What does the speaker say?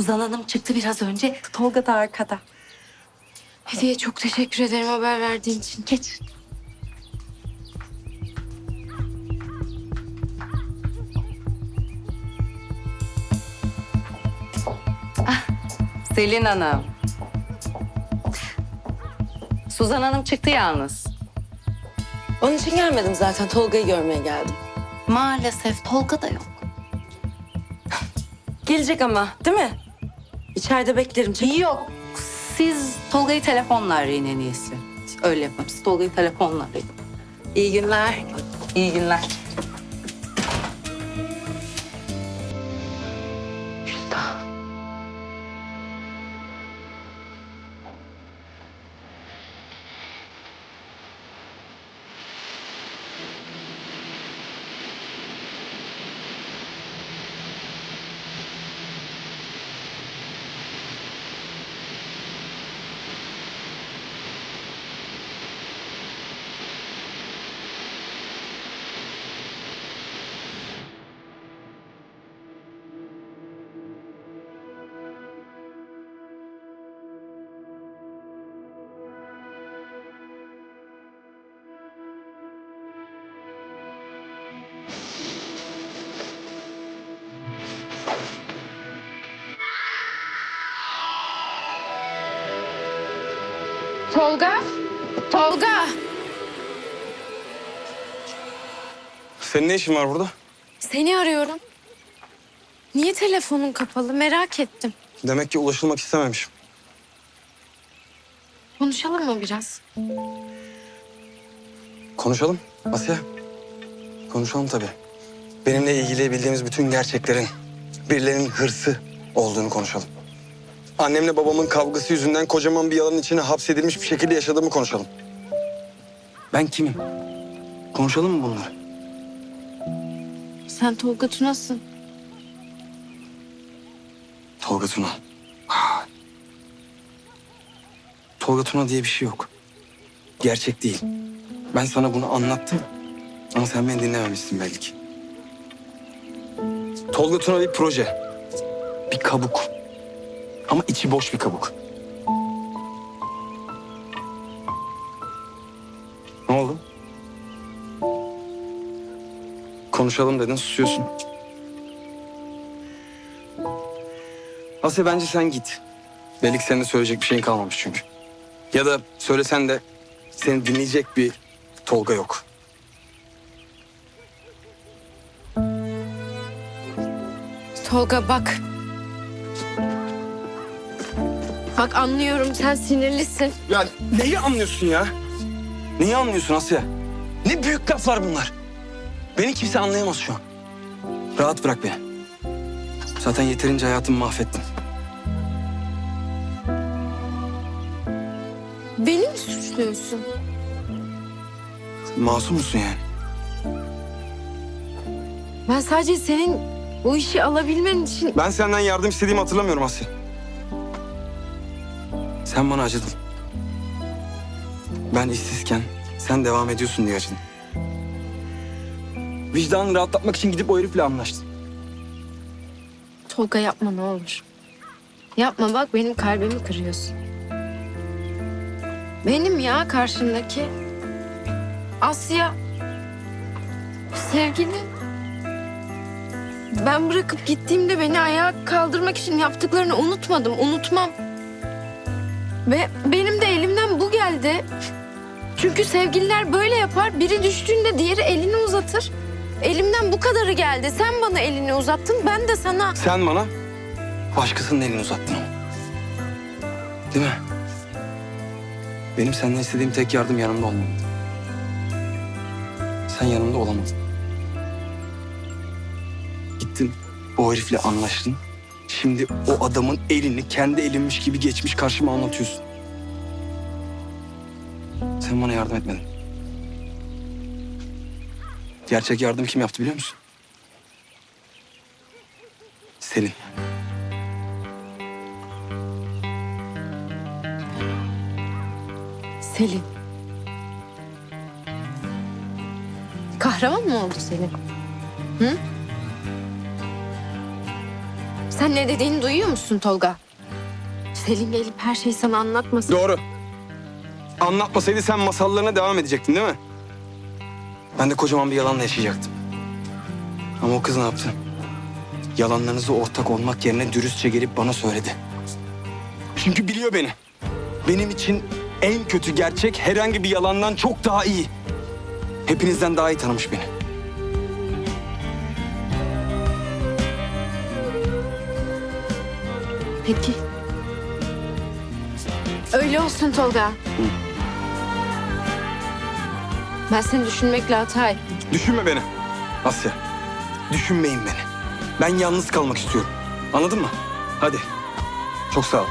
Suzan Hanım çıktı biraz önce. Tolga da arkada. Hediye çok teşekkür ederim haber verdiğin için. Geç. Ah, Selin Hanım. Suzan Hanım çıktı yalnız. Onun için gelmedim zaten. Tolga'yı görmeye geldim. Maalesef Tolga da yok. Gelecek ama değil mi? İçeride beklerim. Çünkü Yok. Siz Tolga'yı telefonla arayın en iyisi. Öyle yapın. Siz Tolga'yı telefonla arayın. İyi günler. İyi günler. Tolga! Tolga! Senin ne işin var burada? Seni arıyorum. Niye telefonun kapalı merak ettim. Demek ki ulaşılmak istememişim. Konuşalım mı biraz? Konuşalım Asya. Konuşalım tabii. Benimle ilgili bildiğimiz bütün gerçeklerin birilerinin hırsı olduğunu konuşalım. Annemle babamın kavgası yüzünden kocaman bir yalanın içine hapsedilmiş bir şekilde yaşadığımı konuşalım. Ben kimim? Konuşalım mı bunları? Sen Tolga Tuna'sın. Tolga Tuna. Ah. Tolga Tuna diye bir şey yok. Gerçek değil. Ben sana bunu anlattım. Ama sen beni dinlememişsin belli ki. Tolga Tuna bir proje. Bir kabuk. Ama içi boş bir kabuk. Ne oldu? Konuşalım dedin, susuyorsun. Asya bence sen git. Belli ki senin söyleyecek bir şeyin kalmamış çünkü. Ya da söylesen de seni dinleyecek bir Tolga yok. Tolga bak. Bak anlıyorum sen sinirlisin. Ya neyi anlıyorsun ya? Neyi anlıyorsun Asya? Ne büyük laflar bunlar. Beni kimse anlayamaz şu an. Rahat bırak beni. Zaten yeterince hayatımı mahvettin. Beni mi suçluyorsun? Masum musun yani? Ben sadece senin bu işi alabilmen için... Ben senden yardım istediğimi hatırlamıyorum Asya. Sen bana acıdın. Ben işsizken sen devam ediyorsun diye acıdın. Vicdanını rahatlatmak için gidip o herifle anlaştın. Tolga yapma ne olur. Yapma bak benim kalbimi kırıyorsun. Benim ya karşımdaki. Asya. Sevgili. Ben bırakıp gittiğimde beni ayağa kaldırmak için yaptıklarını unutmadım, unutmam. Ve benim de elimden bu geldi. Çünkü sevgililer böyle yapar. Biri düştüğünde diğeri elini uzatır. Elimden bu kadarı geldi. Sen bana elini uzattın, ben de sana. Sen bana başkasının elini uzattın. Değil mi? Benim senden istediğim tek yardım yanımda olman. Sen yanımda olamadın. Gittin o herifle anlaştın. Şimdi o adamın elini kendi elinmiş gibi geçmiş karşıma anlatıyorsun. Sen bana yardım etmedin. Gerçek yardım kim yaptı biliyor musun? Selin. Selin. Kahraman mı oldu Selin? Hı? Sen ne dediğini duyuyor musun Tolga? Selin gelip her şeyi sana anlatmasın. Doğru. Anlatmasaydı sen masallarına devam edecektin değil mi? Ben de kocaman bir yalanla yaşayacaktım. Ama o kız ne yaptı? Yalanlarınızı ortak olmak yerine dürüstçe gelip bana söyledi. Çünkü biliyor beni. Benim için en kötü gerçek herhangi bir yalandan çok daha iyi. Hepinizden daha iyi tanımış beni. Peki. Öyle olsun Tolga. Ben seni düşünmekle hata ettim. Düşünme beni. Asya. Düşünmeyin beni. Ben yalnız kalmak istiyorum. Anladın mı? Hadi. Çok sağ ol.